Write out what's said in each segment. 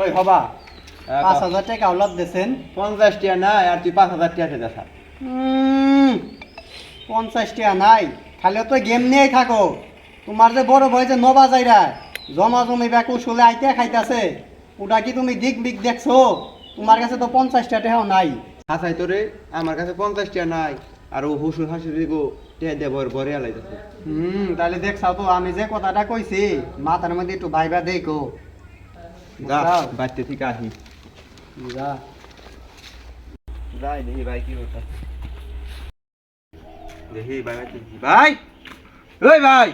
ওই হবা হ্যাঁ, পাঁচ। হাজার টাকা আওলাদ দিয়েছেন পঞ্চাশ টিয়া নাই আর তুই পাঁচ হাজার টিয়া দে স্যার পঞ্চাশ টাকা নাই খালি তো গেম নিয়েই থাকো। তোমার যে বড় ভাই যে নবা যাইরা জমা জমি ব্যাক উসুলে আইতে খাইতাছে ওটা কি তুমি দিক বিক দেখছ? তোমার কাছে তো পঞ্চাশ টাকাও নাই। হাসাই তোরে আমার কাছে পঞ্চাশ টিয়া নাই আর ও হুসুর হাসুরি গো টিয়া দেব বরে আলাইতেছে। হুম তাহলে দেখছাও তো আমি যে কথাটা কইছি মাথার মধ্যে একটু ভাইবা দেখো যা। থেকে আসি যা যাই দেখি ভাই কি হচ্ছে দেখি ভাই ভাই ওই ভাই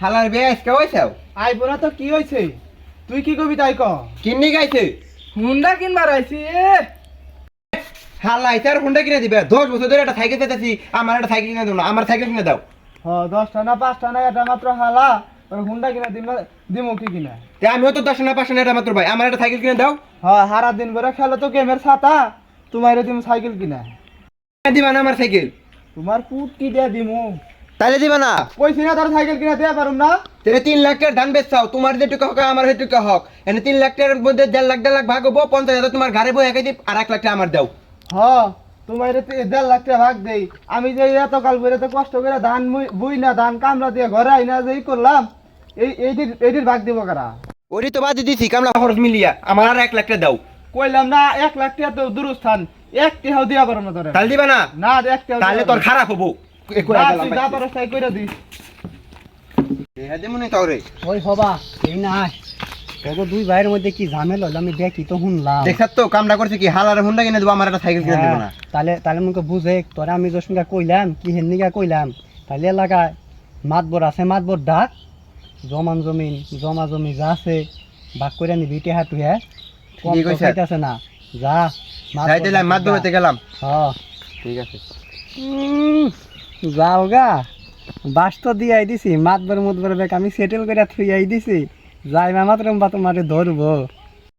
হালার বে আজকে হইছাও আইবো না তো কি হয়েছে তুই কি কবি তাই ক কিন্নি গাইছে হুন্ডা কিনবার আইছি এ হালা ইতার হুন্ডা কিনে দিবে দশ বছর ধরে একটা সাইকেল চাইতেছি আমার একটা সাইকেল কিনে দাও না আমার সাইকেল কিনে দাও হ দশটা না পাঁচটা না এটা মাত্র হালা হুন্ডা কিনা দিম দিমু কি কিনা? তে আমিও তো দশ না পাঁচশো না এটা মাত্র ভাই। আমার একটা সাইকেল কিনে দাও। হ হারা দিন করে খেলো তো গেমের ছাতা। তোমার দিম সাইকেল কিনা। দিবা না আমার সাইকেল। তোমার কি দিয়া দিমু। তাহলে দিবা না। কইছি না তোর সাইকেল কিনা দেয়া পারুম না। তাহলে তিন লাখ টাকার ধান বেচাও। তোমার যেটুকু হক আমার সেটুকু হক। এনে তিন লাখ টাকার মধ্যে দেড় লাখ দেড় লাখ ভাগ হব পঞ্চাশ হাজার তোমার ঘরে বই একাই আর এক লাখ টাকা আমার দাও। হ তোমার দেড় লাখ টাকা ভাগ দেই। আমি যে এত কাল করে তো কষ্ট করে ধান বুই না ধান কামড়া দিয়ে ঘরে আই না যে ই করলাম এই এইটির এইটির ভাগ দিব কারা? ওরই তো বাদ দিছি কামলা খরচ মিলিয়া। আমার আর এক লাখ টাকা দাও। কইলাম না এক লাখ টাকা তো দূরস্থান এক টাকাও দিয়া পারো না তোরে। তাহলে দিবা না? না এক টাকাও তাহলে তোর না। খারাপ হব। এ করে। যা পারো তাই কইরা দিস। তাও রে ওই হবা এই না দুই ভাইয়ের মধ্যে কি ঝামেলা হলো? আমি দেখি তো শুনলাম। দেখাত তো কামটা করছে কি হালার হুন্ডা কিনে দেবো আমার একটা সাইকেল কিনে দেবো না? হ্যাঁ, তাহলে তাহলে মুখে বুঝে তোরা আমি যে সঙ্গে কইলাম কি হেন্নিকা কইলাম? তাহলে এলাকায় মাতবর আছে মাতবর ডাক। জমান জমিন জমা জমি যা আছে ভাগ করে নিবি কইছে। খাইতাছে না। যা যাই দিলাম গেলাম। হ্যাঁ। ঠিক আছে। যাও গা। বাস তো দিয়াই দিছি মাতবর মুতবর বেক আমি সেটেল করে থুইয়াই দিছি। যাই মাত্র বা তোমারে ধরবো।